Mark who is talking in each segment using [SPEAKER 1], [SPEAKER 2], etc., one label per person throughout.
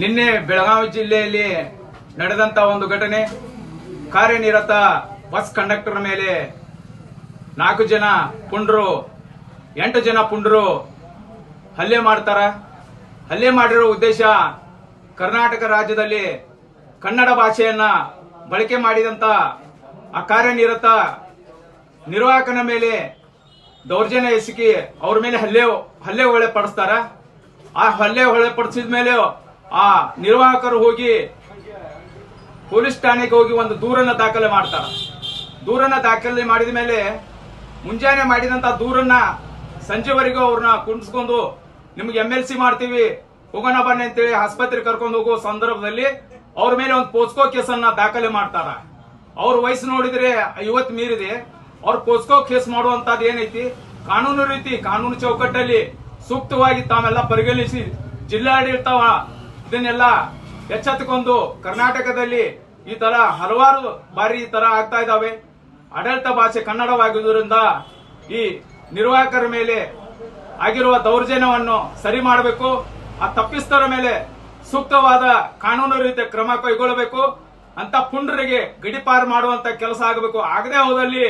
[SPEAKER 1] ನಿನ್ನೆ ಬೆಳಗಾವಿ ಜಿಲ್ಲೆಯಲ್ಲಿ ನಡೆದಂತ ಒಂದು ಘಟನೆ, ಕಾರ್ಯನಿರತ ಬಸ್ ಕಂಡಕ್ಟರ್ ಮೇಲೆ ನಾಲ್ಕು ಜನ ಪುಂಡ್ರು, ಎಂಟು ಜನ ಪುಂಡ್ರು ಹಲ್ಲೆ ಮಾಡ್ತಾರ. ಹಲ್ಲೆ ಮಾಡಿರೋ ಉದ್ದೇಶ ಕರ್ನಾಟಕ ರಾಜ್ಯದಲ್ಲಿ ಕನ್ನಡ ಭಾಷೆಯನ್ನ ಬಳಕೆ ಮಾಡಿದಂತ ಆ ಕಾರ್ಯನಿರತ ನಿರ್ವಾಹಕನ ಮೇಲೆ ದೌರ್ಜನ್ಯ ಎಸಗಿ ಅವ್ರ ಮೇಲೆ ಹಲ್ಲೆ ಹಲ್ಲೆ ಹೊಳೆ ಪಡಿಸ್ತಾರ ಆ ಹಲ್ಲೆ ಹೊಳೆ ಪಡಿಸಿದ ಮೇಲೆ ಆ ನಿರ್ವಾಹಕರು ಹೋಗಿ ಪೊಲೀಸ್ ಠಾಣೆಗೆ ಹೋಗಿ ಒಂದು ದೂರನ್ನ ದಾಖಲೆ ಮಾಡ್ತಾರ. ದೂರನ್ನ ದಾಖಲೆ ಮಾಡಿದ ಮೇಲೆ ಮುಂಜಾನೆ ಮಾಡಿದಂತ ದೂರನ್ನ ಸಂಜೆವರೆಗೂ ಅವ್ರನ್ನ ಕುಂಡಿಸ್ಕೊಂಡು ನಿಮ್ಗೆ ಎಂ ಎಲ್ ಸಿ ಮಾಡ್ತೀವಿ, ಹೋಗೋಣ ಬನ್ನಿ ಅಂತೇಳಿ ಆಸ್ಪತ್ರೆ ಕರ್ಕೊಂಡು ಹೋಗೋ ಸಂದರ್ಭದಲ್ಲಿ ಅವ್ರ ಮೇಲೆ ಒಂದು ಪೋಸ್ಕೋ ಕೇಸನ್ನ ದಾಖಲೆ ಮಾಡ್ತಾರ. ಅವ್ರ ವಯಸ್ಸು ನೋಡಿದ್ರೆ ಐವತ್ ಮೀರಿದೆ. ಅವ್ರ ಪೋಸ್ಕೋ ಕೇಸ್ ಮಾಡುವಂತದ್ದು ಏನೈತಿ? ಕಾನೂನು ರೀತಿ, ಕಾನೂನು ಚೌಕಟ್ಟಲ್ಲಿ ಸೂಕ್ತವಾಗಿ ತಾವೆಲ್ಲ ಪರಿಗಣಿಸಿ ಜಿಲ್ಲಾಡಳಿತ ಇದನ್ನೆಲ್ಲ ಎಚ್ಚೆತ್ತುಕೊಂಡು ಕರ್ನಾಟಕದಲ್ಲಿ ಈ ತರ ಹಲವಾರು ಬಾರಿ ಈ ತರ ಆಗ್ತಾ ಇದಾವೆ. ಆಡಳಿತ ಭಾಷೆ ಕನ್ನಡವಾಗಿರುವುದರಿಂದ ಈ ನಿರ್ವಾಹಕರ ಮೇಲೆ ಆಗಿರುವ ದೌರ್ಜನ್ಯವನ್ನು ಸರಿ ಮಾಡಬೇಕು. ಆ ತಪ್ಪಿಸ್ತರ ಮೇಲೆ ಸೂಕ್ತವಾದ ಕಾನೂನು ರೀತಿಯ ಕ್ರಮ ಕೈಗೊಳ್ಳಬೇಕು. ಅಂತ ಪುಂಡರಿಗೆ ಗಡಿಪಾರು ಮಾಡುವಂತ ಕೆಲಸ ಆಗಬೇಕು. ಆಗದೆ ಹೋದಲ್ಲಿ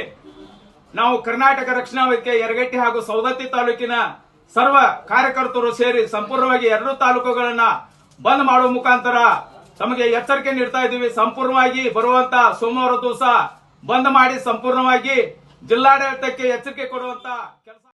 [SPEAKER 1] ನಾವು ಕರ್ನಾಟಕ ರಕ್ಷಣಾ ವೇದಿಕೆ ಯರಗಟ್ಟಿ ಹಾಗೂ ಸೌದತ್ತಿ ತಾಲೂಕಿನ ಸರ್ವ ಕಾರ್ಯಕರ್ತರು ಸೇರಿ ಸಂಪೂರ್ಣವಾಗಿ ಎರಡು ತಾಲೂಕುಗಳನ್ನ ಬಂದ್ ಮಾಡುವ ಮುಖಾಂತರ ತಮಗೆ ಎಚ್ಚರಿಕೆ ನೀಡ್ತಾ ಇದ್ದೀವಿ. ಸಂಪೂರ್ಣವಾಗಿ ಬರುವಂತ ಸೋಮವಾರ ದಿವಸ ಬಂದ್ ಮಾಡಿ ಸಂಪೂರ್ಣವಾಗಿ ಜಿಲ್ಲಾಡಳಿತಕ್ಕೆ ಎಚ್ಚರಿಕೆ ಕೊಡುವಂತ ಕೆಲಸ